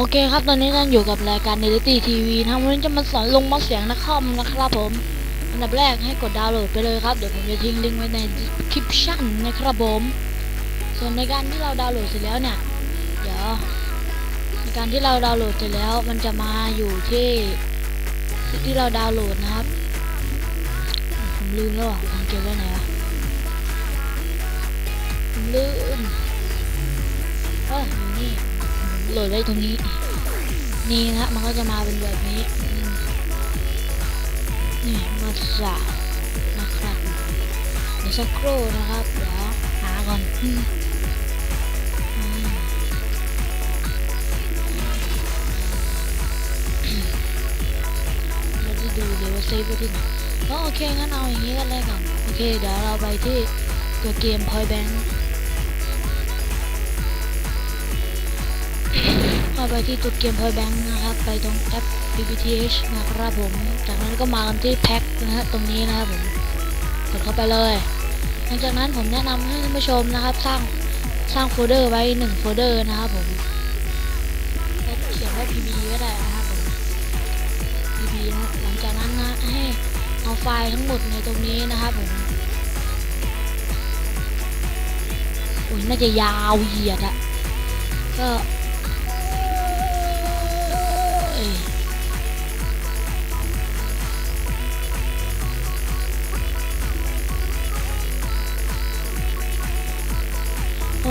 โอเคครับ ตอนนี้ท่านอยู่กับรายการเนลิตี้ทีวีนะครับวันนี้จะมาสอนลงมอดเสียงนักคอมนะครับผม อันดับแรกให้กดดาวน์โหลดไปเลยครับ เดี๋ยวผมจะทิ้งลิงก์ไว้ใน description นะครับผม ส่วนในการที่เราดาวน์โหลดเสร็จแล้วเนี่ย เดี๋ยว ในการที่เราดาวน์โหลดเสร็จแล้วมันจะมาอยู่ที่ที่เราดาวน์โหลดนะครับ ผมลืมแล้วอะผมเก็บไว้ไหนวะผมลืมเอ้ยอยู่นี่ โหลดไว้ตรงนี้ นี่นะมันก็จะมาเป็นแบบนี้ นี่มาจานะครับเดี๋ยวสักครู่นะครับเดี๋ยวหาก่อนเราจะดูเดี๋ยวว่าเซฟไว้ที่ไหนโอเคงั้นเอาอย่างนี้กันเลยกันโอเคเดี๋ยวเราไปที่ตัวเกม Point Bank เข้าไปที่จุดเกม Point Bank นะครับ ไปตรงแอป PPTH นะครับผม จากนั้นก็มากันที่แพ็คนะฮะตรงนี้นะครับผมกดเข้าไปเลย หลังจากนั้นผมแนะนำให้ท่านผู้ชมนะครับ สร้างสร้างโฟลเดอร์ไว้หนึ่งโฟลเดอร์นะครับผมแล้วเขียนว่า PB ก็ได้นะครับผม PB นะครับหลังจากนั้นนะให้เอาไฟล์ทั้งหมดในตรงนี้นะครับผมโอ้ยน่าจะยาวเหยียดอะก็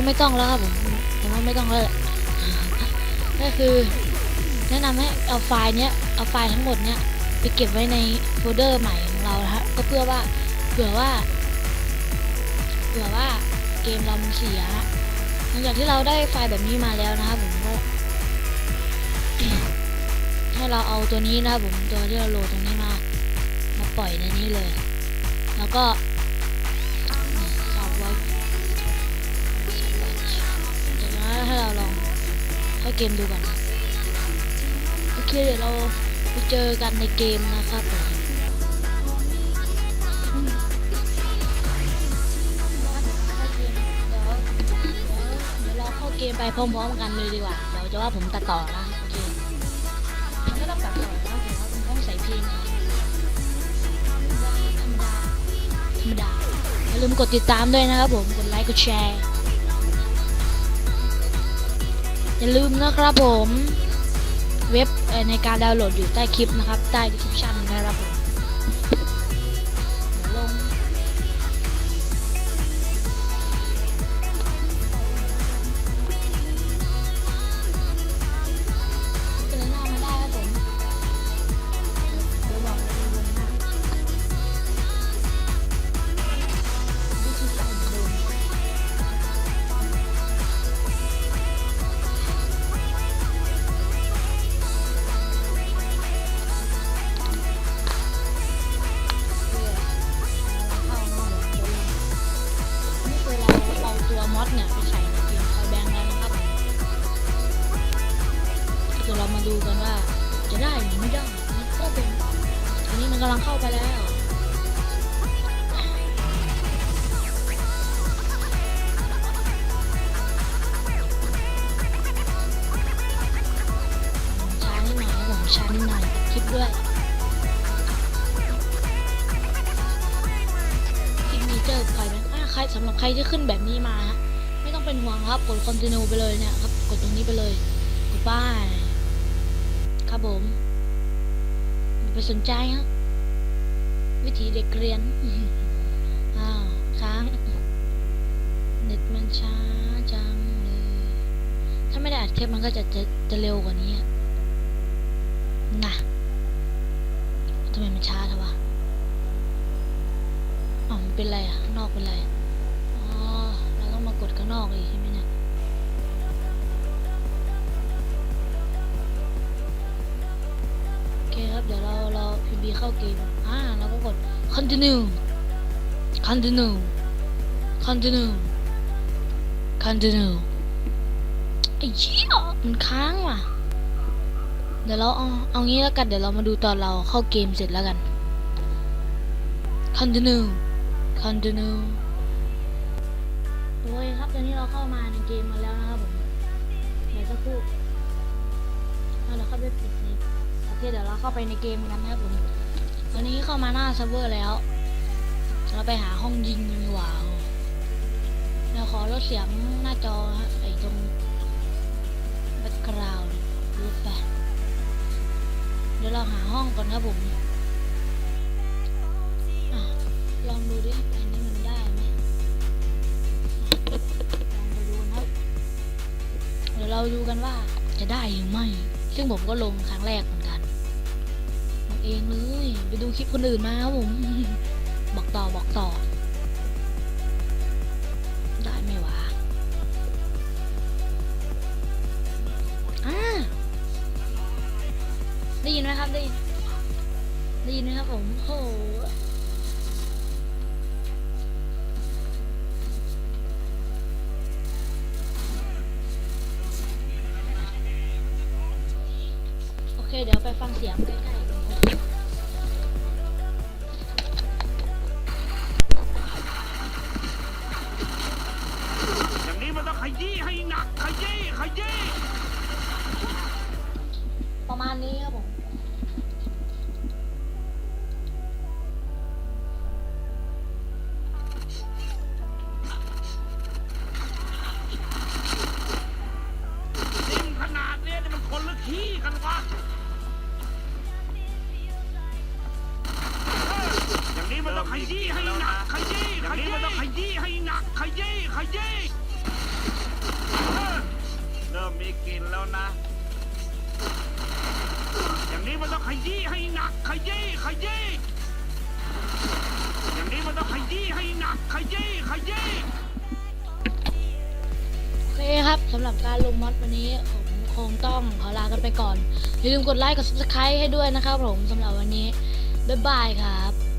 ไม่ต้องแล้วครับผมผมว่าไม่ต้องแล้วแหละก็คือ แนะนำให้เอาไฟล์เนี้ยเอาไฟล์ทั้งหมดเนี้ยไปเก็บไว้ในโฟลเดอร์ใหม่ของเราฮะก็เพื่อว่าเผื่อว่าเผื่อว่าเกมเรามันเสียหลังจากที่เราได้ไฟล์แบบนี้มาแล้วนะครับผมก็ให้เราเอาตัวนี้นะครับผมตัวที่เราโหลดตรงนี้มา มาปล่อยในนี้เลย แล้วก็ เข้าเกมดูก่อนโอเคเดี๋ยวเราไปเจอกันในเกมนะครับผมเดี๋ยวเราเข้าเกมไปพร้อมๆกันเลยดีกว่า เดี๋ยวจะว่าผมตัดต่อนะโอเคมันก็ต้องตัดต่อนะผมว่ามันต้องใส่เพลงธรรมดาธรรมดาอย่าลืมกดติดตามด้วยนะครับผม กดไลค์ กดแชร์ อย่าลืมนะครับผม เว็บในการดาวน์โหลดอยู่ใต้คลิปนะครับ ใต้ description น ดูกันว่าจะได้หรือไม่ได้มันก็เป็นอันนี้มันกำลังเข้าไปแล้วช้านิดหน่อยผมช้านิดหน่อยตัดคลิปด้วยคลิปนี้เจอใครไหมใครสำหรับใครที่ขึ้นแบบนี้มาฮะไม่ต้องเป็นห่วงครับกด continue ไปเลยเนี่ยครับ กดตรงนี้ไปเลยกดป้าย ครับผมอย่าไปสนใจฮะวิธีเด็กเรียน อ้าวค้างเน็ตมันช้าจังเลย ถ้าไม่ได้อัดเทปมันก็จะจะจะเร็วกว่านี้นะทำไมมันช้าทวะอ๋อมันเป็นไรอะนอกเป็นไรอ๋อ continue continue continue continue ไอ้เหี้ยมันค้างว่ะ เดี๋ยวเราเอาเอางี้แล้วกัน เดี๋ยวเรามาดูตอนเราเข้าเกมเสร็จแล้วกัน continue continue โอเคครับตอนนี้เราเข้ามาในเกมมาแล้วนะครับผมเดี๋ยวสักครู่เอาเราเข้าไปปิดในโอเคเดี๋ยวเราเข้าไปในเกมกันนะครับผม ตอนนี้เข้ามาหน้าเซิร์ฟเวอร์แล้ว เราไปหาห้องยิงกันดีกว่าเดี๋ยวขอลดเสียงหน้าจอไอ้ตรงแบ็กกราวด์ลดไปเดี๋ยวเราหาห้องก่อนครับผมอลองดูดิอันนี้มันได้ไหมอลองไปดูนะครับ เดี๋ยวเราดูกันว่าจะได้หรือไม่ ซึ่งผมก็ลงครั้งแรกเหมือนกัน เองเลย ไปดูคลิปคนอื่นมาครับผม บอกต่อบอกต่อ ได้ไหมวะอ่าได้ยินไหมครับ ได้ยินได้ยินไหมครับผมโหโอเค เดี๋ยวไปฟังเสียงใกล้ๆ ยี้ให้หนักขยี้ขยี้ประมาณนี้ครับผม นิ่มขนาดเนี้ยนี่มันคนหรือขี้กันวะเอออย่างนี้มันต้องขยี้ให้หนักขยี้ขยี้มันต้องขยี้ให้หนักขยี้ขยี้ ริ่มมีกลิ่นแล้วนะ อย่างนี้มันต้องขยี้ให้หนัก ขยี้ขยี้อย่างนี้มันต้องขยี้ให้หนัก ขยี้ขยี้โอเคครับสำหรับการลงมอดวันนี้ผมคงต้องขอลากันไปก่อน อย่าลืมกดไลค์กด subscribe ให้ด้วยนะครับผมสำหรับวันนี้ บ๊ายบายครับ